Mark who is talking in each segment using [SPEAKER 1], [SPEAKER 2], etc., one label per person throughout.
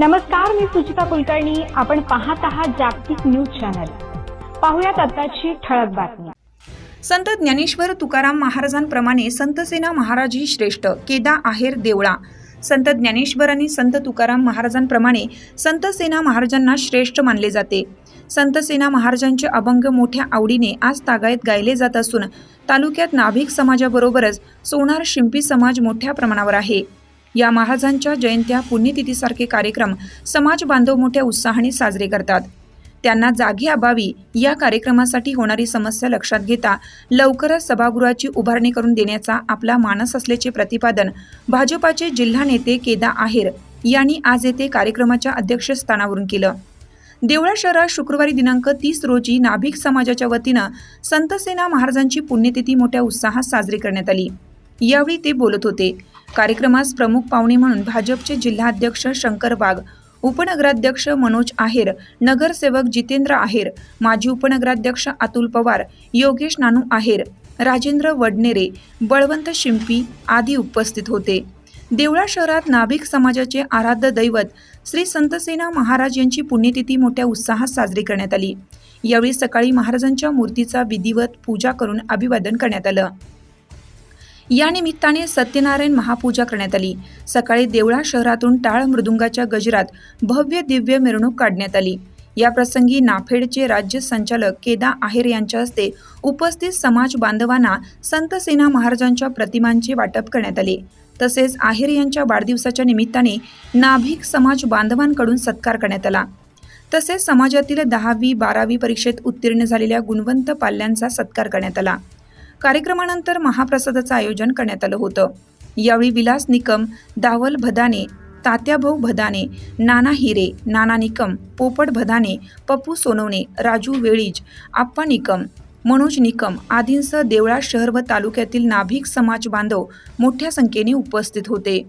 [SPEAKER 1] नमस्कार मी सुचिता कुलकर्णी. आपण पाहत आहात जागतिक न्यूज चॅनल. पाहुयात आताची ठळक बातमी.
[SPEAKER 2] संत ज्ञानेश्वर तुकाराम महाराजांप्रमाणे संतसेना महाराजी श्रेष्ठ केदा आहेर देवळा. संत ज्ञानेश्वर आणि संत तुकाराम महाराजांप्रमाणे संतसेना महाराजांना श्रेष्ठ मानले जाते. संतसेना महाराजांचे अभंग मोठ्या आवडीने आज तागायत गायले जात असून तालुक्यात नाभिक समाजाबरोबरच सोनार शिंपी समाज मोठ्या प्रमाणावर आहे. या महाराजांच्या जयंत्या पुण्यतिथीसारखे कार्यक्रम समाज बांधव मोठ्या उत्साहाने साजरे करतात. त्यांना जागी अभावी या कार्यक्रमासाठी होणारी समस्या लक्षात घेता लवकरच सभागृहाची उभारणी करून देण्याचा आपला मानस असल्याचे प्रतिपादन भाजपाचे जिल्हा नेते केदा आहेर यांनी आज येथे कार्यक्रमाच्या अध्यक्षस्थानावरून केलं. देवळा शहरात शुक्रवारी दिनांक तीस रोजी नाभिक समाजाच्या वतीनं संतसेना महाराजांची पुण्यतिथी मोठ्या उत्साहात साजरी करण्यात आली. यावेळी ते बोलत होते. कार्यक्रमास प्रमुख पाहुणे म्हणून भाजपचे जिल्हाध्यक्ष शंकर वाघ उपनगराध्यक्ष मनोज आहेर नगरसेवक जितेंद्र आहेर माजी उपनगराध्यक्ष अतुल पवार योगेश नानू आहेर राजेंद्र वडनेरे बळवंत शिंपी आदी उपस्थित होते. देवळा शहरात नाभिक समाजाचे आराध्य दैवत श्री संतसेना महाराज यांची पुण्यतिथी मोठ्या उत्साहात साजरी करण्यात आली. यावेळी सकाळी महाराजांच्या मूर्तीचा विधिवत पूजा करून अभिवादन करण्यात आलं. या निमित्ताने सत्यनारायण महापूजा करण्यात आली. सकाळी देवळा शहरातून टाळ मृदुंगाच्या गजरात भव्य दिव्य मिरवणूक काढण्यात आली. या प्रसंगी नाफेडचे राज्य संचालक केदा आहेर यांच्या हस्ते उपस्थित समाज बांधवांना संतसेना महाराजांच्या प्रतिमांचे वाटप करण्यात आले. तसेच आहेर यांच्या वाढदिवसाच्या निमित्ताने नाभिक समाज बांधवांकडून सत्कार करण्यात आला. तसेच समाजातील दहावी बारावी परीक्षेत उत्तीर्ण झालेल्या गुणवंत पाल्यांचा सत्कार करण्यात आला. कार्यक्रमानंतर महाप्रसादाचं आयोजन करण्यात आलं होतं. यावेळी विलास निकम दावल भदाने तात्याभाऊ भदाने नाना हिरे नाना निकम पोपट भदाने पप्पू सोनवणे राजू वेळीज आप्पा निकम मनोज निकम आदींसह देवळा शहर व तालुक्यातील नाभिक समाज बांधव मोठ्या संख्येने उपस्थित होते.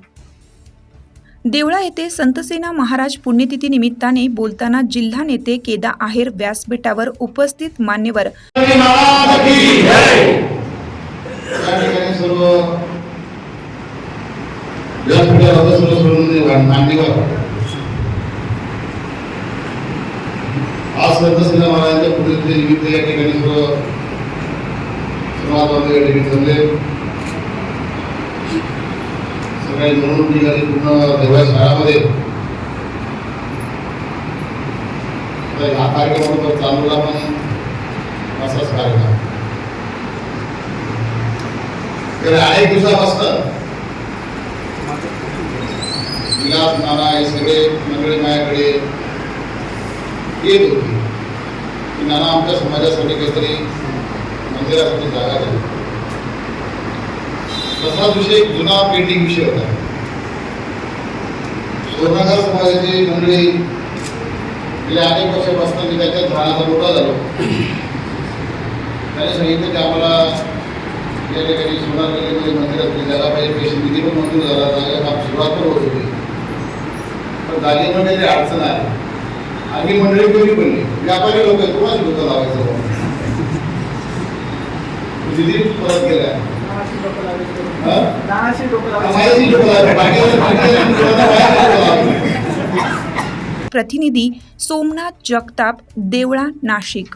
[SPEAKER 2] देवळा येथे संतसेना महाराज पुण्यतिथी निमित्ताने बोलताना जिल्हा नेते केदा आहेर व्यासपीठावर उपस्थित मान्यवर
[SPEAKER 3] महाराज ठिकाणी सर्व व्यासपीठावर सर्व सोडून आज महाराजांच्या पुण्यतिथी निमित्त या ठिकाणी सर्व समाज बांधव या ठिकाणी जमले. निघाले पूर्ण देवळा शहरामध्ये हा कार्यक्रम चालूला पण असाच कार्यक्रम. गेल्या अनेक दिवसापासून विलास नाना हे सगळे मंडळी माझ्याकडे येत होते. की नाना आमच्या समाजासाठी काहीतरी मंदिरासाठी जागा झाली तसाच विषय एक जुना पेंटिंग विषय होता. सोनागार समाजाची मंडळी गेल्या अनेक वर्षापासून मी त्याच्यात झाडाचा मोठा झालो त्याने सांगितलं की आम्हाला या ठिकाणी सोनार गल्लीमध्ये मंदिर असते त्याला पाहिजे पैसे निधी पण मंजूर झाला जागा काम सुरुवात पण होत होती. पण जागेमध्ये काही अडचण आली आम्ही मंडळी कमी पडली व्यापारी लोक आहेत कोणाच डोकं लावायचं? निधी परत गेला. हा?
[SPEAKER 2] प्रतिनिधी सोमनाथ जगताप देवळा नाशिक.